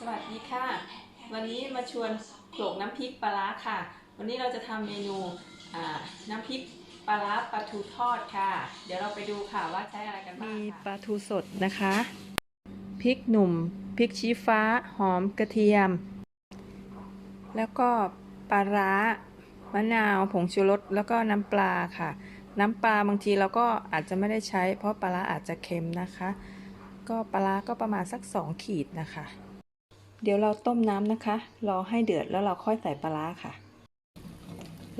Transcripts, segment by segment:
สวัสดีค่ะ วันนี้มาชวนโขลกน้ำพริกปลาร้าค่ะ วันนี้เราจะทำเมนูน้ำพริกปลาร้าปลาทูทอดค่ะ เดี๋ยวเราไปดูค่ะว่าใช้อะไรกันบ้างมีปลาทูสดนะคะพริกหนุ่มพริกชี้ฟ้าหอมกระเทียม แล้วก็ปลาร้ามะนาวผงชูรสแล้วก็น้ำปลาค่ะ น้ำปลาบางทีเราก็อาจจะไม่ได้ใช้ เพราะปลาร้าอาจจะเค็มนะคะ ก็ปลาร้าก็ประมาณสักสองขีดนะคะ เดี๋ยวเราต้มน้ำนะคะ รอให้เดือดแล้วเราค่อยใส่ปลาร้าค่ะ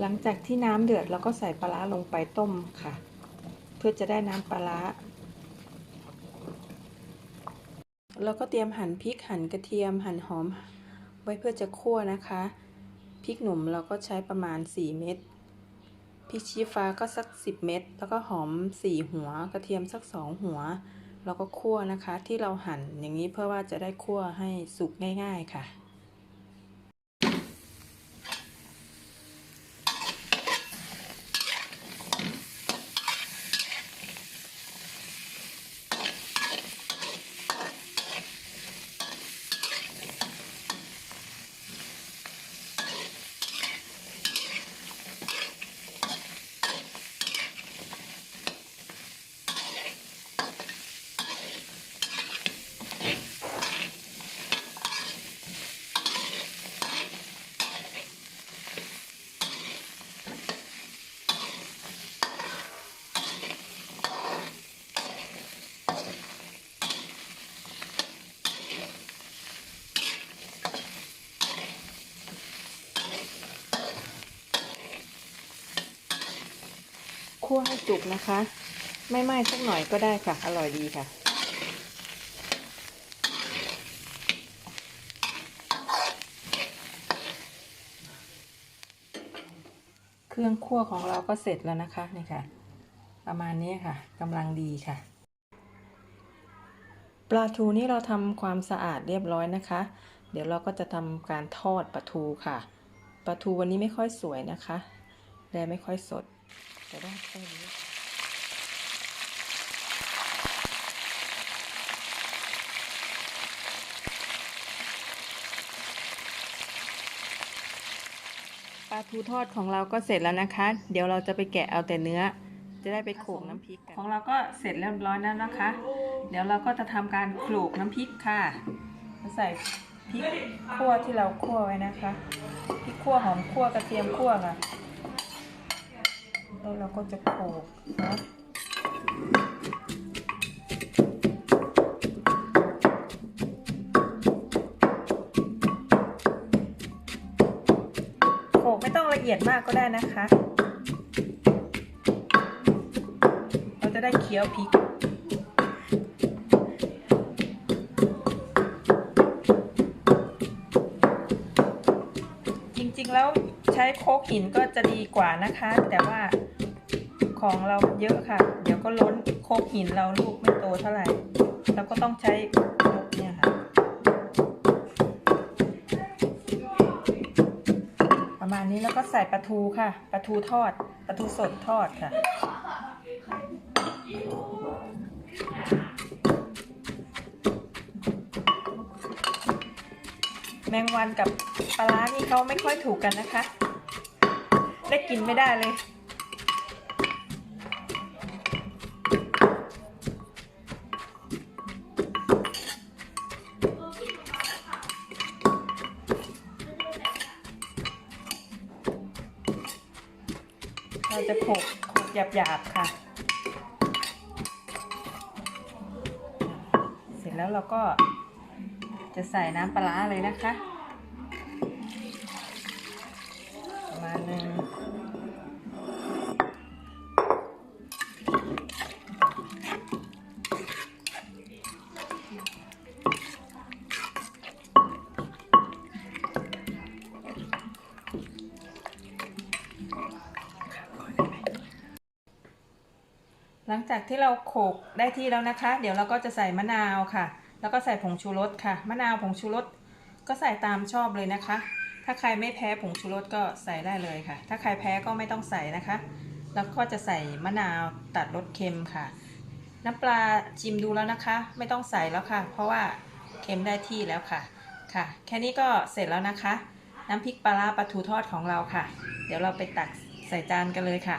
หลังจากที่น้ำเดือดเราก็ใส่ปลาร้าลงไปต้มค่ะ เพื่อจะได้น้ำปลาร้าเราก็เตรียมหั่นพริกหั่นกระเทียมหั่นหอม ไว้เพื่อจะคั่วนะคะพริกหนุ่มเราก็ใช้ประมาณ 4 เม็ดพริกชี้ฟ้าก็สัก 10 เม็ดแล้วก็หอม 4 หัว กระเทียมสัก 2 หัว แล้วก็คั่วนะคะ ที่เราหั่นอย่างนี้เพื่อว่าจะได้คั่วให้สุกง่าย ๆค่ะ คั่วให้สุกนะคะ ไม่ไหม้สักหน่อยก็ได้ค่ะ อร่อยดีค่ะ เครื่องคั่วของเราก็เสร็จแล้วนะคะนี่ค่ะ ประมาณนี้ค่ะกำลังดีค่ะ ปลาทูนี่เราทำความสะอาดเรียบร้อยนะคะ เดี๋ยวเราก็จะทำการทอดปลาทูค่ะปลาทูวันนี้ไม่ค่อยสวยนะคะ แลไม่ค่อยสด แต่ได้แค่นี้ปลาทูทอดของเราก็เสร็จแล้วนะคะ เดี๋ยวเราจะไปแกะเอาแต่เนื้อ จะได้ไปโขลกน้ำพริกกันของเราก็เสร็จเรียบร้อยแล้วนะคะ เดี๋ยวเราก็จะทำการโขลกน้ำพริกค่ะจะใส่พริกคั่วที่เราคั่วไว้นะคะพริกคั่วหอมคั่วกระเทียมคั่วค่ะ แล้วเราก็จะโขลกนะโขลกไม่ต้องละเอียดมากก็ได้นะคะ เราจะได้เคี้ยวพริก ริงๆแล้วใช้โคกหินก็จะดีกว่านะคะ แต่ว่าของเราเยอะค่ะ เดี๋ยวก็ล้นโคกหินเราลูกไม่โตเท่าไหร่เราก็ต้องใช้โคกเนี่ยค่ะ ประมาณนี้แล้วก็ใส่ปลาทูค่ะปลาทูทอดปลาทูสดทอดค่ะ แมงวันกับปลาร้านี่เขาไม่ค่อยถูกกันนะคะ ได้กินไม่ได้เลยเราจะโขกโขกหยาบๆค่ะ เสร็จแล้วเราก็ จะใส่น้ำปลาเลยนะคะประมาณหนึงหลังจากที่เราโขลกได้ที่แล้วนะคะ เดี๋ยวเราก็จะใส่มะนาวค่ะ แล้วก็ใส่ผงชูรสค่ะ มะนาวผงชูรสก็ใส่ตามชอบเลยนะคะ ถ้าใครไม่แพ้ผงชูรสก็ใส่ได้เลยค่ะ ถ้าใครแพ้ก็ไม่ต้องใส่นะคะ แล้วก็จะใส่มะนาวตัดรสเค็มค่ะ น้ำปลาชิมดูแล้วนะคะ ไม่ต้องใส่แล้วค่ะ เพราะว่าเค็มได้ที่แล้วค่ะ ค่ะ แค่นี้ก็เสร็จแล้วนะคะ น้ำพริกปลาร้าปลาทูทอดของเราค่ะ เดี๋ยวเราไปตักใส่จานกันเลยค่ะ